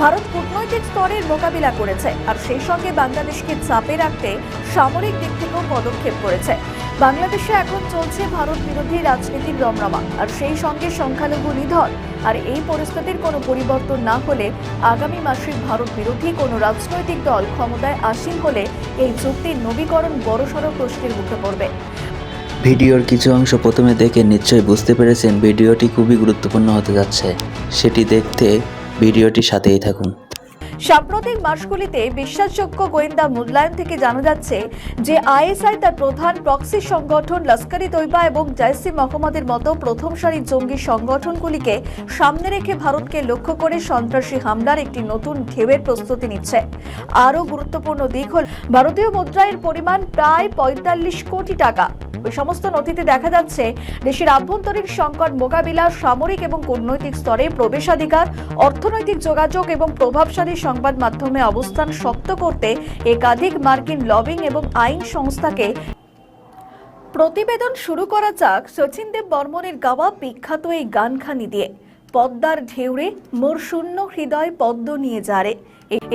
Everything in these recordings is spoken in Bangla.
ভারত কূটনৈতিক স্তরের মোকাবিলা করেছে আর সেই সঙ্গে বাংলাদেশকে চাপে রাখতে সামরিক দিক থেকেও পদক্ষেপ করেছে। বাংলাদেশে এখন চলছে ভারত বিরোধী রাজনীতির রমরমা আর সেই সঙ্গে সংখ্যালঘু নিধন। আর এই পরিস্থিতির কোনো পরিবর্তন না হলে আগামী মাসে ভারত বিরোধী কোনো রাজনৈতিক দল ক্ষমতায় আসীন হলে এই চুক্তির নবীকরণ বড়সড় প্রশ্নের মুখে পড়বে। ভিডিওর কিছু অংশ প্রথমে দেখে নিশ্চয়ই বুঝতে পেরেছেন ভিডিওটি খুবই গুরুত্বপূর্ণ হতে যাচ্ছে। সেটি দেখতে ভিডিওটির সাথেই থাকুন। সাম্প্রতিক মাসগুলিতে বিশ্বাসযোগ্য গোয়েন্দা মূল্যায়ন থেকে জানা যাচ্ছে যে আইএসআই তার প্রধান প্রক্সি সংগঠন লস্করি তৈবা এবং জৈসি মহম্মদের মতো প্রথম সারির জঙ্গি সংগঠনগুলিকে সামনে রেখে ভারতকে লক্ষ্য করে সন্ত্রাসী হামলার একটি নতুন ঢেউয়ের প্রস্তুতি নিচ্ছে। আরও গুরুত্বপূর্ণ দিক হল, ভারতীয় মুদ্রায়ের পরিমাণ প্রায় পঁয়তাল্লিশ কোটি টাকা। ওই সমস্ত নথিতে দেখা যাচ্ছে, দেশের আভ্যন্তরীণ সংকট মোকাবিলা, সামরিক এবং কূটনৈতিক স্তরে প্রবেশাধিকার, অর্থনৈতিক যোগাযোগ এবং প্রভাবশালী সংবাদ মাধ্যমে অবস্থান শক্ত করতে একাধিক মার্কিন লবিং এবং আইন সংস্থাকে প্রতিবেদন শুরু করা যাক। সচিন দেব বর্মনের গাওয়া বিখ্যাত এই গানখানি দিয়ে। পদ্মার ঢেউরে মোর শূন্য হৃদয় পদ্ম নিয়ে যারে।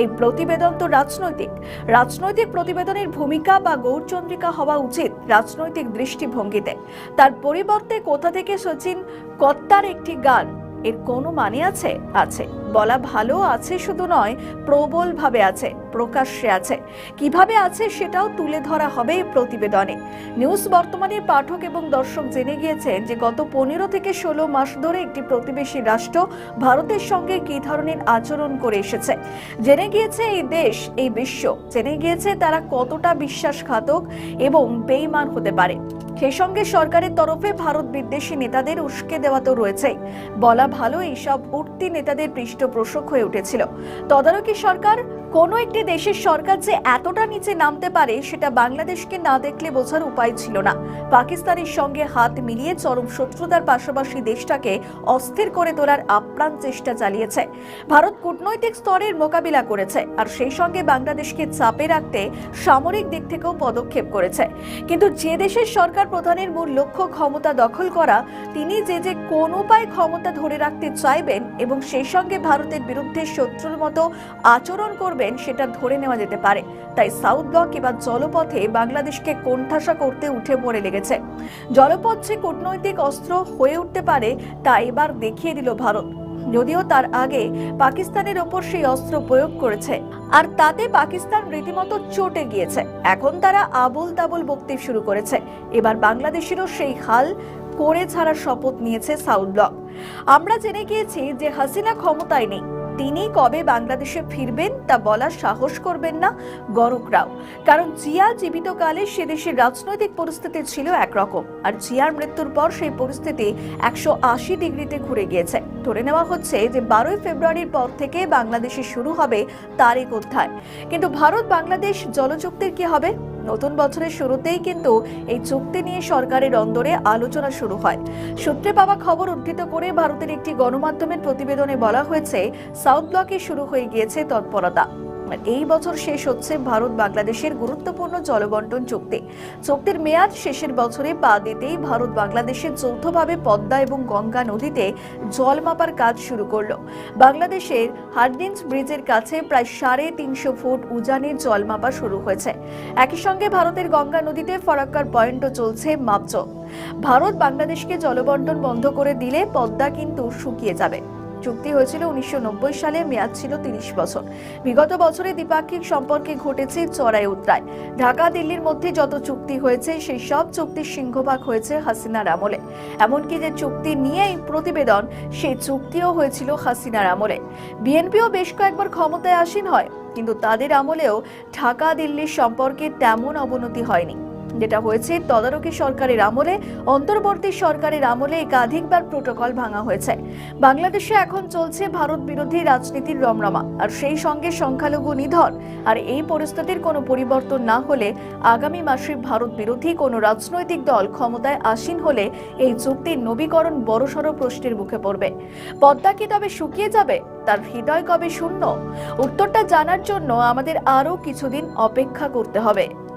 এই প্রতিবেদন তো রাজনৈতিক। রাজনৈতিক প্রতিবেদনের ভূমিকা বা গৌরচন্দ্রিকা হওয়া উচিত। রাজনৈতিক দৃষ্টিভঙ্গিতে। তার পরিবর্তে কোথা থেকে সচিন কত্তার একটি গান। এর কোনো মানে আছে? আছে। বলা ভালো আছে শুধু নয়, প্রবলভাবে আছে, প্রকাশ্যে আছে। কীভাবে আছে সেটাও তুলে ধরা হবে প্রতিবেদনে। নিউজ বর্তমানের পাঠক এবং দর্শক জেনে গিয়েছেন যে গত পনেরো থেকে ষোলো মাস ধরে একটি প্রতিবেশী রাষ্ট্র ভারতের সঙ্গে কী ধরনের আচরণ করে এসেছে। জেনে গিয়েছে এই দেশ, এই বিশ্ব। জেনে গিয়েছে তারা কতটা বিশ্বাসঘাতক এবং বেইমান হতে পারে। সেই সঙ্গে সরকারের তরফে ভারত বিদ্বেষী নেতাদের উস্কে দেওয়া তো রয়েছেই। বলা ভালো, এইসব উঠতি নেতাদের পৃষ্ঠপোষক হয়ে উঠেছিল। তদারকি সরকার কোনো একটি দেশের সরকার যে এতটা নিচে নামতে পারে, সেটা বাংলাদেশকে না দেখলে বোঝার উপায় ছিল না। পাকিস্তানের সঙ্গে হাত মিলিয়ে চরম শত্রুতার পাশাপাশি দেশটাকে অস্থির করে তোলার আপ্রাণ চেষ্টা চালিয়েছে। ভারত কূটনৈতিক স্তরের মোকাবিলা করেছে, আর সেই সঙ্গে বাংলাদেশকে চাপে রাখতে সামরিক দিক থেকেও পদক্ষেপ করেছে। কিন্তু যে দেশের সরকার প্রধানের মূল লক্ষ্য ক্ষমতা দখল করা, তিনি যে যে কোন উপায় ক্ষমতা ধরে রাখতে চাইবেন, এবং সেই সঙ্গে ভারতের বিরুদ্ধে শত্রুর মতো আচরণ করবেন সেটা ধরে নেওয়া যেতে পারে। তাই সাউথ ব্লক এবার জলপথে বাংলাদেশকে কোণঠাসা করতে উঠে পড়ে লেগেছে। জলপথ যে কূটনৈতিক অস্ত্র হয়ে উঠতে পারে, তা এবার দেখিয়ে দিল ভারত। যদিও তার আগে পাকিস্তানের ওপর সেই অস্ত্র প্রয়োগ করেছে, আর তাতে পাকিস্তান রীতিমতো চটে গিয়েছে। এখন তারা আবুল তাবুল বকতে শুরু করেছে। এবার বাংলাদেশেরও সেই হাল করে ছাড়ার শপথ নিয়েছে সাউথ ব্লক আমরা জেনে গিয়েছি যে হাসিনা ক্ষমতায় নেই। তিনি কবে বাংলাদেশে ফিরবেন তা বলার সাহস করবেন না গরকরাও কারণ জিয়া জীবিতকালে সে দেশের রাজনৈতিক পরিস্থিতি ছিল একরকম। আর জিয়ার মৃত্যুর পর সেই পরিস্থিতি একশো আশি ডিগ্রিতে ঘুরে গিয়েছে। ধরে নেওয়া হচ্ছে যে বারোই ফেব্রুয়ারির পর থেকে বাংলাদেশে শুরু হবে তার এক অধ্যায়। কিন্তু ভারত বাংলাদেশ জলচুক্তির কি হবে? নতুন বছরের শুরুতেই কিন্তু এই চুক্তি নিয়ে সরকারের অন্দরে আলোচনা শুরু হয়। সূত্রে পাওয়া খবর উদ্ধৃত করে ভারতের একটি গণমাধ্যমের প্রতিবেদনে বলা হয়েছে, সাউথ ব্লকে শুরু হয়ে গিয়েছে তৎপরতা। এই বছর শেষ হচ্ছে ভারত বাংলাদেশের গুরুত্বপূর্ণ জলবন্টন চুক্তি। চুক্তির মেয়াদ শেষের বছরে পা দিতেই ভারত বাংলাদেশের যৌথভাবে পদ্মা এবং গঙ্গা নদীতে জল মাপার কাজ শুরু করল। বাংলাদেশের হার্ডিন্স ব্রিজের কাছে প্রায় সাড়ে তিনশো ফুট উজানের জল মাপা শুরু হয়েছে। একই সঙ্গে ভারতের গঙ্গা নদীতে ফরাক্কার পয়েন্টও চলছে মাপচ ভারত বাংলাদেশকে জলবন্টন বন্ধ করে দিলে পদ্মা কিন্তু শুকিয়ে যাবে। চুক্তি হয়েছিল উনিশশো নব্বই সালে, মেয়াদ ছিল তিরিশ বছর। বিগত বছরে দ্বিপাক্ষিক সম্পর্কে ঘটেছে চড়াই উত্তরায়। ঢাকা, দিল্লির মধ্যে যত চুক্তি হয়েছে, সেই সব চুক্তির সিংহভাগ হয়েছে হাসিনার আমলে। এমনকি যে চুক্তি নিয়ে এই প্রতিবেদন সেই চুক্তিও হয়েছিল হাসিনার আমলে। বিএনপিও বেশ কয়েকবার ক্ষমতায় আসীন হয়, কিন্তু তাদের আমলেও ঢাকা, দিল্লির সম্পর্কে তেমন অবনতি হয়নি। যেটা হয়েছে, তদারকি সরকারের আমলে, অন্তর্বর্তী সরকারের আমলে একাধিকবার প্রোটোকল ভাঙা হয়েছে। বাংলাদেশে এখন চলছে ভারত বিরোধী রাজনীতির রমরমা। আর সেই সঙ্গে সংখ্যালঘু নিধন। আর এই পরিস্থিতির কোনো পরিবর্তন না হলে আগামী মাসে ভারত বিরোধী কোনো রাজনৈতিক দল ক্ষমতায় আসীন হলে এই চুক্তির নবীকরণ বড়সড় প্রশ্নের মুখে পড়বে। পদ্মা কি তবে শুকিয়ে যাবে? তার হৃদয় কবে শূন্য? উত্তরটা জানার জন্য আমাদের আরও কিছুদিন অপেক্ষা করতে হবে।